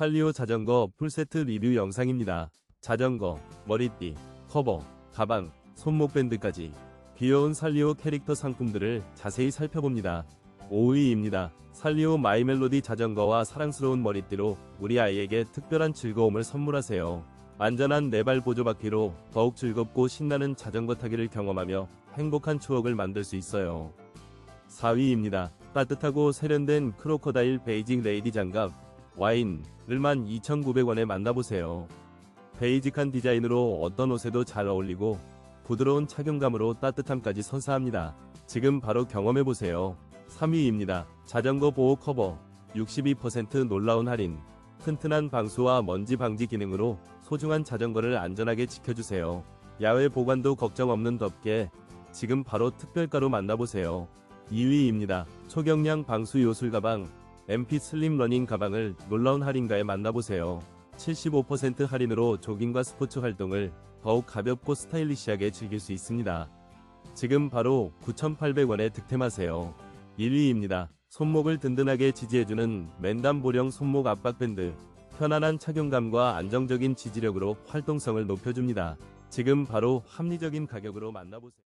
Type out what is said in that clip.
살리오 자전거 풀세트 리뷰 영상입니다. 자전거, 머리띠, 커버, 가방, 손목 밴드까지 귀여운 살리오 캐릭터 상품들을 자세히 살펴봅니다. 5위입니다. 살리오 마이멜로디 자전거와 사랑스러운 머리띠로 우리 아이에게 특별한 즐거움을 선물하세요. 안전한 네발 보조바퀴로 더욱 즐겁고 신나는 자전거 타기를 경험하며 행복한 추억을 만들 수 있어요. 4위입니다. 따뜻하고 세련된 크로커다일 베이징 레이디 장갑 와인을 12,900원에 만나보세요. 베이직한 디자인으로 어떤 옷에도 잘 어울리고 부드러운 착용감으로 따뜻함까지 선사합니다. 지금 바로 경험해보세요. 3위입니다. 자전거 보호 커버 62% 놀라운 할인 튼튼한 방수와 먼지 방지 기능으로 소중한 자전거를 안전하게 지켜주세요. 야외 보관도 걱정 없는 덥게 지금 바로 특별가로 만나보세요. 2위입니다. 초경량 방수 요술 가방 MP 슬림 러닝 가방을 놀라운 할인가에 만나보세요. 75% 할인으로 조깅과 스포츠 활동을 더욱 가볍고 스타일리시하게 즐길 수 있습니다. 지금 바로 9,800원에 득템하세요. 1위입니다. 손목을 든든하게 지지해주는 맨담 보령 손목 압박 밴드. 편안한 착용감과 안정적인 지지력으로 활동성을 높여줍니다. 지금 바로 합리적인 가격으로 만나보세요.